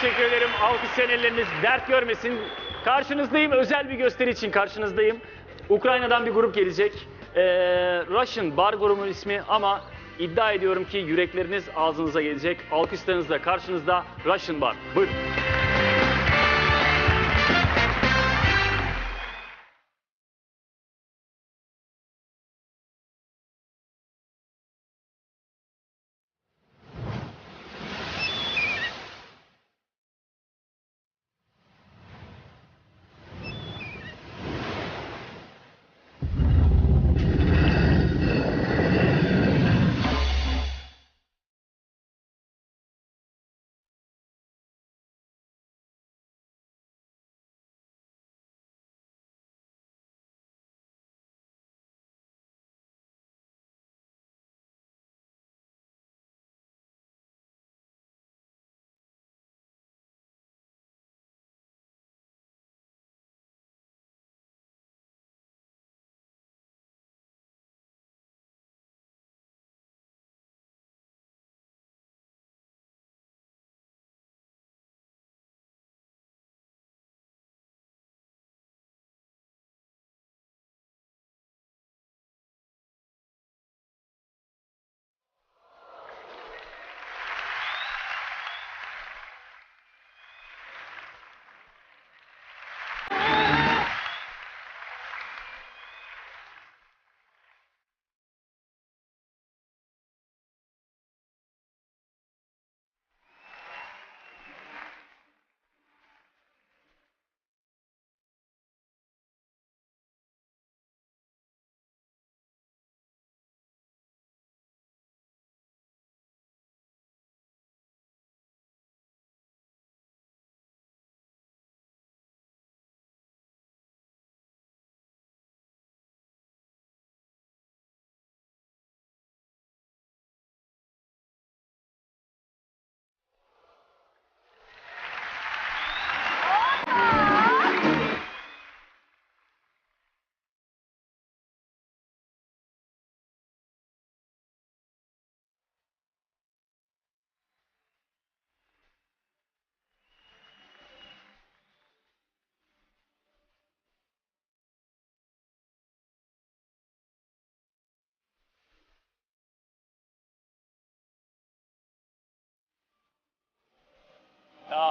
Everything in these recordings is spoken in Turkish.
teşekkür ederim. Alkışlayan elleriniz dert görmesin. Karşınızdayım. Özel bir gösteri için karşınızdayım. Ukrayna'dan bir grup gelecek. Ee, Russian Bar grubunun ismi ama iddia ediyorum ki yürekleriniz ağzınıza gelecek. Alkışlarınızla karşınızda Russian Bar. Buyurun.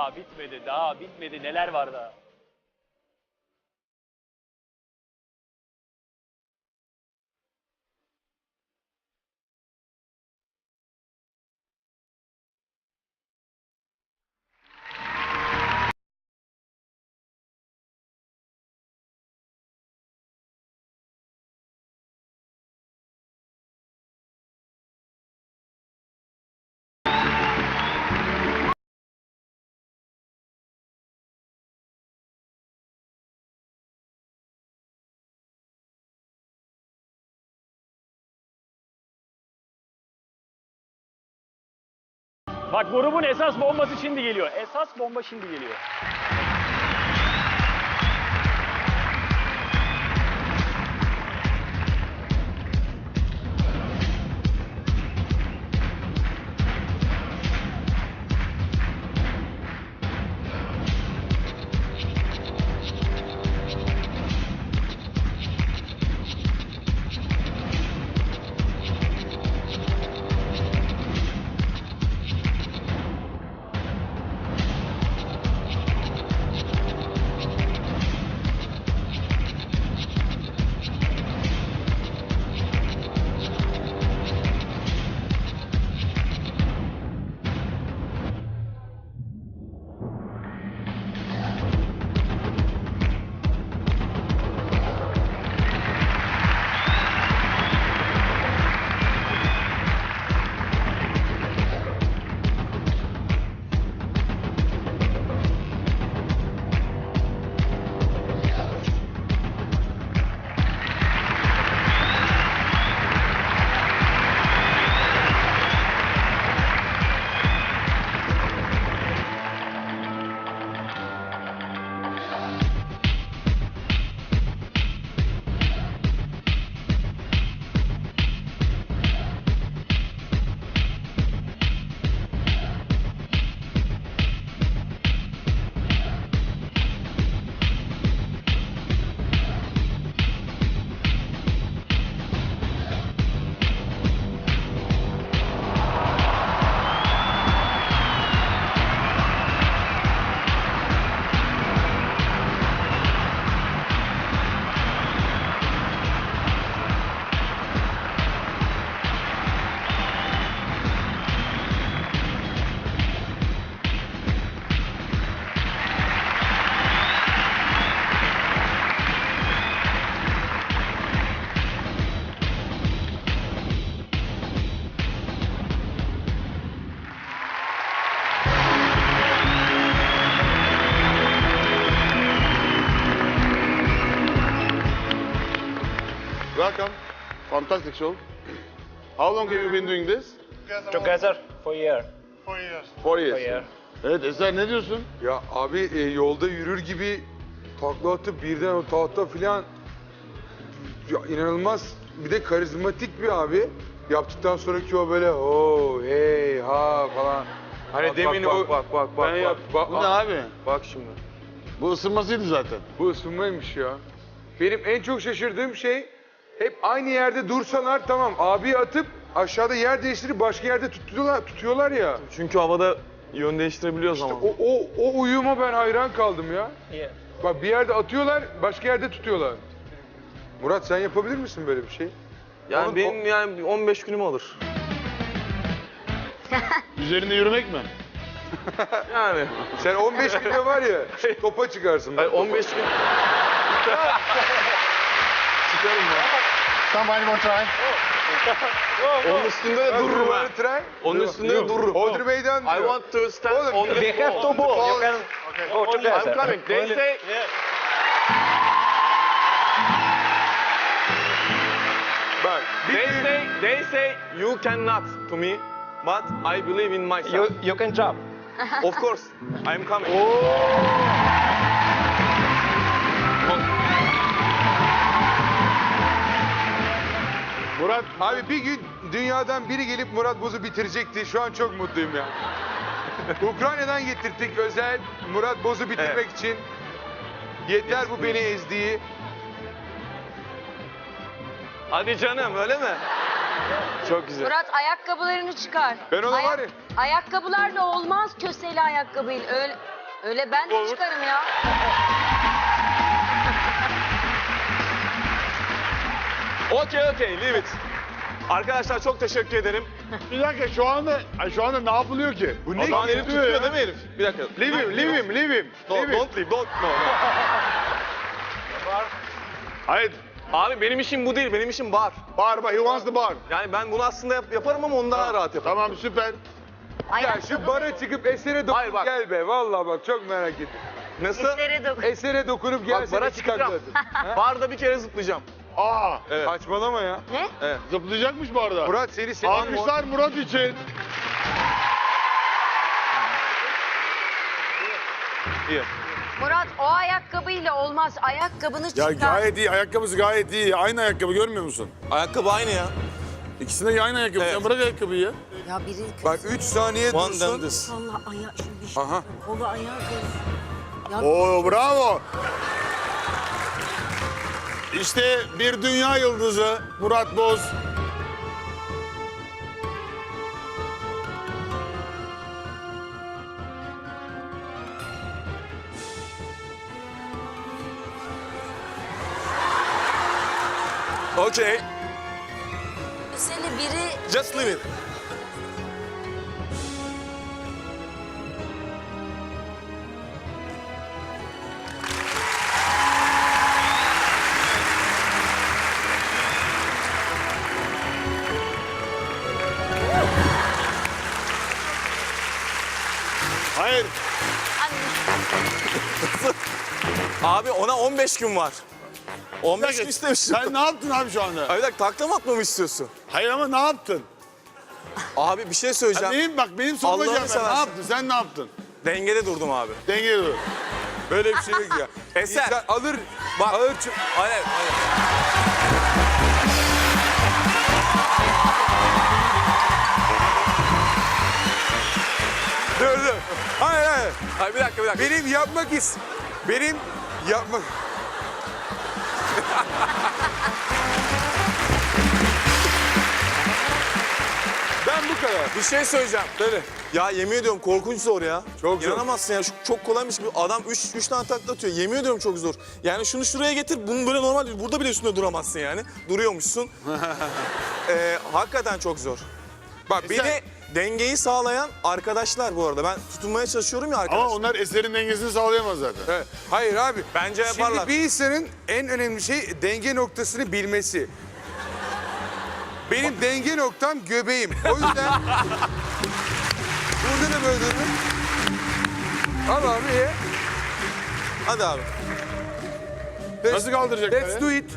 Daha bitmedi, daha bitmedi. Neler var daha? Bak grubun esas bombası şimdi geliyor. Esas bomba şimdi geliyor. Fantastic show. How long have you been doing this? Together for year. Four years. For year. Evet Eser ne diyorsun? Ya abi e, yolda yürür gibi takla atıp birden o tahta filan ya inanılmaz bir de karizmatik bir abi. Yaptıktan sonraki o böyle ho hey ha falan. Hani Bak, demin bak, o bak, bak, bak, ben bak. yap bak, Bu ne abi? Bak şimdi. Bu ısınmasıydı zaten. bu ısınmaymış ya. Benim en çok şaşırdığım şey hep aynı yerde dursalar tamam abi atıp aşağıda yer değiştirip başka yerde tutuyorlar tutuyorlar ya. Çünkü havada yön değiştirebiliyoruz ama. O, o, o uyuma ben hayran kaldım ya. Bak bir yerde atıyorlar, başka yerde tutuyorlar. Murat sen yapabilir misin böyle bir şey? Yani Onun- benim yani 15 günüm alır. Üzerinde yürümek mi? Yani. Sen 15 günde var ya topa çıkarsın. Hayır, 15 gün. Çıkarım ya. Somebody want try? Onun üstünde de dururum ha. Try. Onun üstünde de dururum. Hodri meydan I diyor. want to stand Oğlum, on the We have to move. You can go together. I'm coming. They say Bak they say they say you cannot to me, but I believe in myself. You you can jump. Of course, I'm coming. Murat abi bir gün dünyadan biri gelip Murat Boz'u bitirecekti. Şu an çok mutluyum ya. Ukrayna'dan getirttik özel Murat Boz'u bitirmek için. Yeter bu beni ezdiği. Hadi canım öyle mi? Çok güzel. Murat ayakkabılarını çıkar. Ben ona var ya- Ayakkabılarla olmaz köseli ayakkabıyla. Öyle, öyle ben de çıkarım ya. Okey okey leave it. Arkadaşlar çok teşekkür ederim. bir dakika şu anda ay, şu anda ne yapılıyor ki? Bu ne Adam herif tutuyor değil mi herif? Bir dakika. Leave him, leave him, leave him. No, leave him. don't leave, don't. No, no. Hayır. Abi benim işim bu değil, benim işim bar. Bağırma he wants the bar. Yani ben bunu aslında yap- yaparım ama ondan daha rahat yaparım. Tamam süper. Ya Ayakkabı şu bara çıkıp esere dokunup Hayır, bak. gel be. Vallahi bak çok merak ettim. Nasıl? Esere dokun. Esere dokunup Bak gelsene bara çıkacağım. Barda bir kere zıplayacağım. Aa Evet. Saçmalama ya. Ne? Evet. zıplayacakmış bu arada. Murat seni senin Alkışlar Murat için. İyi. Murat o ayakkabıyla olmaz. Ayakkabını Ya çıkar. gayet iyi. Ayakkabısı gayet iyi. Aynı ayakkabı görmüyor musun? Ayakkabı aynı ya. İkisinde aynı ayakkabı. Evet. Sen bırak ayakkabıyı ya. Ya biri Bak 3 saniye One dursun. Allah ayağı şu bir şey. Aha. Kolu ayağı. Ya Oo bravo. İşte bir dünya yıldızı Murat Boz. Okay, seni biri just leave it. Abi ona 15 gün var. 15 gün istemiştim. Sen ne yaptın abi şu anda? Abi bir dakika takla mı atmamı istiyorsun? Hayır ama ne yaptın? Abi bir şey Ya söyleyeceğim. benim bak benim soruma Allah'ını cevap ver. Ne seversen. yaptın? Sen ne yaptın? Dengede durdum abi. Dengeli dur. Böyle bir şey yok ya. Eser. İnsan alır, Bak. alır çı- Hayır, hayır. Dur dur. Hayır hayır. Hayır bir dakika bir dakika. Benim yapmak is... Benim yapmak... ben bu kadar. Bir şey söyleyeceğim. Söyle. Ya yemin ediyorum korkunç zor ya. Çok zor. İnanamazsın ya. Şu, çok kolaymış gibi. Adam 3 3 tane takla atıyor. Yemin ediyorum çok zor. Yani şunu şuraya getir. Bunu böyle normal değil. Burada bile üstünde duramazsın yani. Duruyormuşsun. ee, hakikaten çok zor. Bak bir sen- de dengeyi sağlayan arkadaşlar bu arada. Ben tutunmaya çalışıyorum ya arkadaşlar. Ama onlar eserin dengesini sağlayamaz zaten. Evet. Hayır abi. Bence yaparlar. Şimdi bir insanın en önemli şey denge noktasını bilmesi. Benim denge noktam göbeğim. O yüzden... Burada da böyle durdum. Al abi ye. Hadi abi. Nasıl kaldıracaklar Let's ya? do it.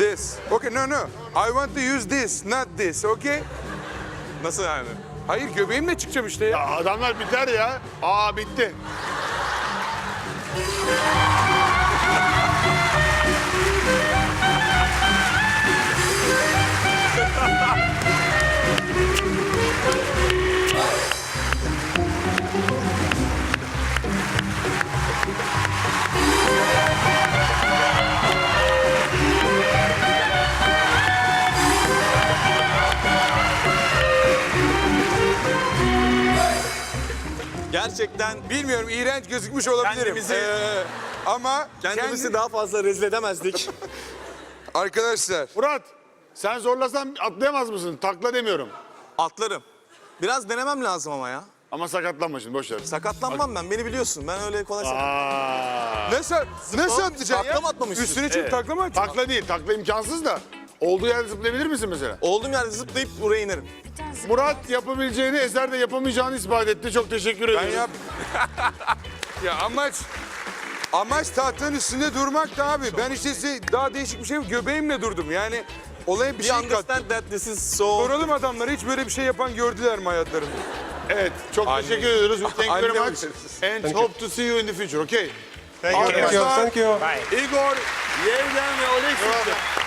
This. Okay, no, no. I want to use this, not this, okay? Nasıl yani? Hayır, göbeğimle çıkacağım işte ya. Ya adamlar biter ya. Aa bitti. Gerçekten Bilmiyorum, iğrenç gözükmüş olabilirim. Kendimizi- Ee, ama kendimizi kendi- daha fazla rezil edemezdik. Arkadaşlar, Murat sen zorlasan atlayamaz mısın? Takla demiyorum. Atlarım. Biraz denemem lazım ama ya. Ama sakatlanma şimdi boş ver. Sakatlanmam ben. Beni biliyorsun. Ben öyle kolay sakat. Aa. nasıl, nasıl atlayacaksın ya? takla mı atlamak Üstüne istiyorsun? çıkıp takla mı atacaksın? Takla değil. Takla imkansız da. Olduğu yerde zıplayabilir misin mesela? Olduğum yerde zıplayıp buraya inerim. Murat yapabileceğini, Eser de yapamayacağını ispat etti. Çok teşekkür Ben ederim. yap... ya amaç... Amaç tahtanın üstünde durmak da abi. Ben işte size daha değişik bir şey göbeğimle durdum. Yani olaya bir We şey kattım. understand that this is so... Soralım adamlara hiç böyle bir şey yapan gördüler mi hayatlarında? Evet, çok Anne. teşekkür ediyoruz. Thank you very Anne much. bakıyoruz. And hope to see you in the future, okay? Thank you. Arkadaşlar, Thank you. Bye. Igor, Yevgen ve. Zormuş.